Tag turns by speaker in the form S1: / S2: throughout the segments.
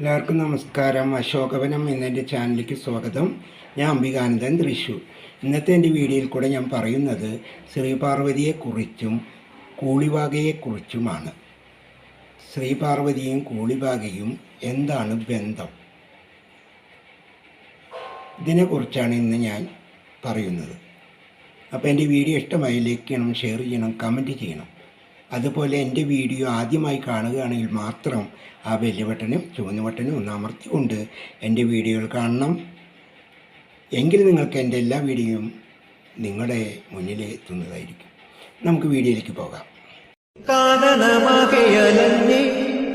S1: എല്ലാവർക്കും നമസ്കാരം. അശോകവനം എന്നെന്റെ ചാനലിലേക്ക് സ്വാഗതം. ഞാൻ അംബികാനന്ദൻ തൃശൂർ ഇന്നത്തെ എന്റെ വീഡിയോയിൽ കൂടെ ഞാൻ പറയുന്നത് ശ്രീപാർവതിയെക്കുറിച്ചും കൂളിവാകയെക്കുറിച്ചുമാണ്. ശ്രീപാർവതിയും കൂളിവാകയും എന്താണ് ബന്ധം? ഇതിനെക്കുറിച്ചാണ് ഇന്ന് ഞാൻ പറയുന്നത്. അപ്പോൾ എന്റെ വീഡിയോ ഇഷ്ടമായി ലൈക്ക് ചെയ്യണം ഷെയർ ചെയ്യണം കമന്റ് ചെയ്യണം. അതുപോലെ എന്റെ വീഡിയോ ആദ്യമായി കാണുകയാണെങ്കിൽ മാത്രം ആ വലിയ ബട്ടനും ചുവന്ന ബട്ടനും ഒന്ന് അമർത്തിക്കൊണ്ട് എന്റെ വീഡിയോകൾ കാണണം. എങ്കിൽ നിങ്ങൾക്ക് എന്റെ എല്ലാ വീഡിയോയും നിങ്ങളുടെ മുന്നിൽ എത്തുന്നതായിരിക്കും. നമുക്ക് വീഡിയോയിലേക്ക് പോകാം.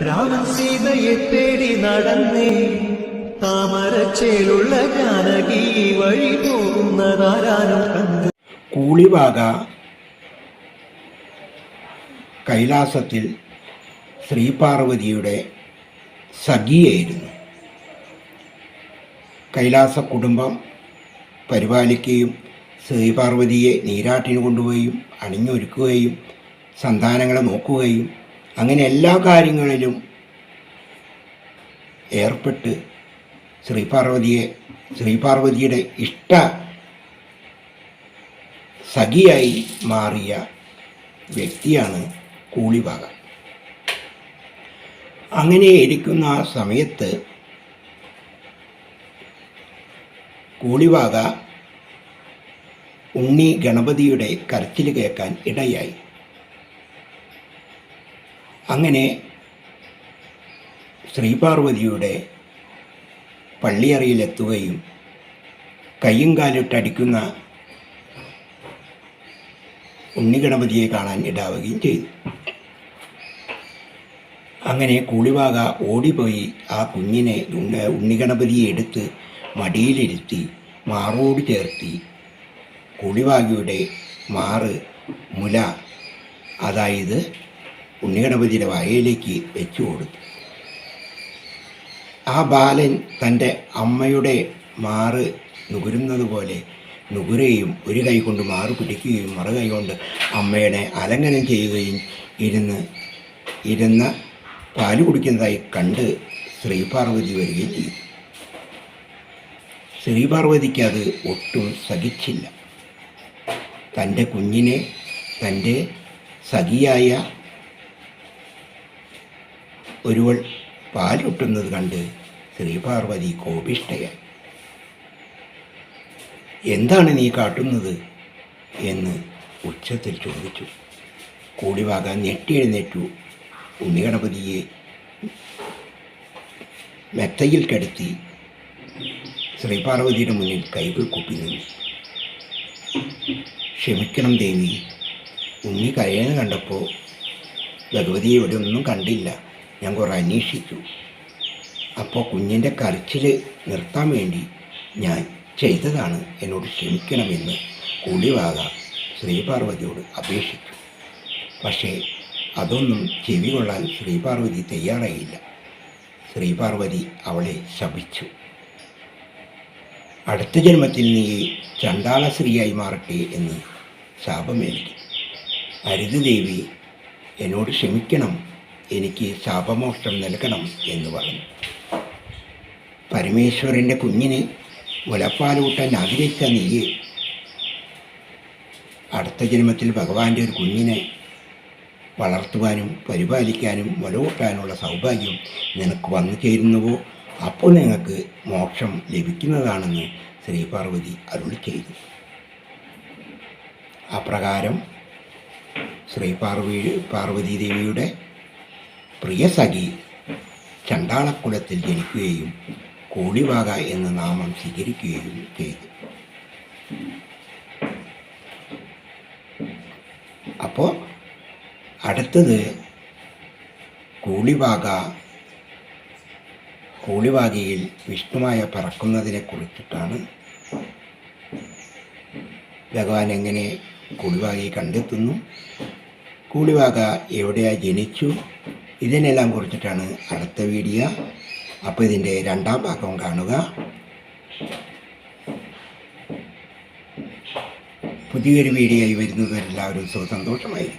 S2: രാമൻ സീതയെ തേടി നടന്നേ താമരച്ചേലുള്ള ജാനകി വഴി പോകുന്നതാരാനും കണ്ടു.
S1: കൂളിവാക കൈലാസത്തിൽ ശ്രീപാർവതിയുടെ സഖിയായിരുന്നു. കൈലാസ കുടുംബം പരിപാലിക്കുകയും ശ്രീപാർവതിയെ നീരാട്ടിന് കൊണ്ടുപോയും അണിഞ്ഞൊരുക്കുകയും സന്താനങ്ങളെ നോക്കുകയും അങ്ങനെ എല്ലാ കാര്യങ്ങളിലും ഏർപ്പെട്ട് ശ്രീപാർവതിയെ ശ്രീപാർവതിയുടെ ഇഷ്ട സഖിയായി മാറിയ വ്യക്തിയാണ് കൂളിവാക അങ്ങനെ ഇരിക്കുന്ന ആ സമയത്ത് കൂളിവാക ഉണ്ണി ഗണപതിയുടെ കരച്ചിൽ കേൾക്കാൻ ഇടയായി. അങ്ങനെ ശ്രീപാർവതിയുടെ പള്ളിയറയിലെത്തുകയും കയ്യും കാലിട്ടടിക്കുന്ന ഉണ്ണിഗണപതിയെ കാണാൻ ഇടാവുകയും ചെയ്തു. അങ്ങനെ കൂളിവാക ഓടിപ്പോയി ആ കുഞ്ഞിനെ ഉണ്ണ- ഉണ്ണിഗണപതിയെ എടുത്ത് മടിയിലിരുത്തി മാറോട് ചേർത്തി. കൂളിവാകയുടെ മാറ് മുല അതായത് ഉണ്ണിഗണപതിയുടെ വായയിലേക്ക് വെച്ചു കൊടുത്തു. ആ ബാലൻ തന്റെ അമ്മയുടെ മാറ് നുകരുന്നത് പോലെ നുകരുകയും ഒരു കൈ കൊണ്ട് മാറി പിടിക്കുകയും മറു കൈ കൊണ്ട് അമ്മയുടെ അലങ്കനം ചെയ്യുകയും ഇരുന്ന് ഇരുന്ന് പാൽ കുടിക്കുന്നതായി കണ്ട് ശ്രീപാർവതി വരികയും ചെയ്തു. ശ്രീപാർവതിക്ക് അത് ഒട്ടും സഹിച്ചില്ല. തന്റെ കുഞ്ഞിനെ തന്റെ സഖിയായ ഒരുവൾ പാലൊട്ടുന്നത് കണ്ട് ശ്രീപാർവതി കോപിഷ്ടയായി എന്താണ് നീ കാട്ടുന്നത്? എന്ന് ഉച്ചത്തിൽ ചോദിച്ചു. കൂടിവാകാൻ ഞെട്ടി എഴുന്നേറ്റു. ഉണ്ണിഗണപതിയെ മെത്തയിൽ കിടത്തി ശ്രീപാർവതിയുടെ മുന്നിൽ കൈകൾ കൂപ്പി നിന്നു. ക്ഷമിക്കണം ദേവി ഉണ്ണി കരയെന്ന് കണ്ടപ്പോൾ ഭഗവതിയെ ഇവിടെ ഒന്നും കണ്ടില്ല. ഞാൻ കുറേ അന്വേഷിച്ചു. അപ്പോൾ കുഞ്ഞിന്റെ കരച്ചിൽ നിർത്താൻ വേണ്ടി ഞാൻ ചെയ്തതാണ് എന്നോട് ക്ഷമിക്കണമെന്ന് കൂടിവാക ശ്രീപാർവതിയോട് അപേക്ഷിച്ചു. പക്ഷേ അതൊന്നും ചെവി കൊള്ളാൻ ശ്രീപാർവതി തയ്യാറായില്ല. ശ്രീപാർവതി അവളെ ശപിച്ചു. അടുത്ത ജന്മത്തിൽ നീ ചണ്ടാള സ്ത്രീയായി മാറട്ടെ എന്ന് ശാപമേൽക്കി. അരുത് ദേവി എന്നോട് ക്ഷമിക്കണം എനിക്ക് ശാപമോക്ഷം നൽകണം എന്ന് പറഞ്ഞു. പരമേശ്വരന്റെ കുഞ്ഞിന് മുലപ്പാലൂട്ടാൻ ആഗ്രഹിച്ച നീ അടുത്ത ജന്മത്തിൽ ഭഗവാന്റെ ഒരു കുഞ്ഞിനെ വളർത്തുവാനും പരിപാലിക്കാനും മുലകൂട്ടാനുള്ള സൗഭാഗ്യം നിനക്ക് വന്നു ചേരുന്നുവോ? അപ്പോൾ നിങ്ങൾക്ക് മോക്ഷം ലഭിക്കുന്നതാണെന്ന് ശ്രീപാർവതി അരുളി ചെയ്തു. അപ്രകാരം ശ്രീ പാർവതി പാർവതി ദേവിയുടെ പ്രിയ സഖി ചണ്ടാളക്കുലത്തിൽ ജനിക്കുകയും കൂളിവാക എന്ന നാമം സ്വീകരിക്കുകയും ചെയ്തു. അപ്പോൾ അടുത്തത് കൂളിവാക കൂളിവാകയിൽ വിഷ്ണുമായ പറക്കുന്നതിനെ കുറിച്ചിട്ടാണ്. ഭഗവാൻ എങ്ങനെ കൂളിവാകയെ കണ്ടെത്തുന്നു? കൂളിവാക എവിടെയാ ജനിച്ചു? ഇതിനെല്ലാം കുറിച്ചിട്ടാണ് അടുത്ത വീഡിയോ. അപ്പോൾ ഇതിന്റെ രണ്ടാം ഭാഗം കാണുക. പുതിയൊരു വീഡിയോ ആയി വരുന്നവരെല്ലാവരും സുഖസന്തോഷമായി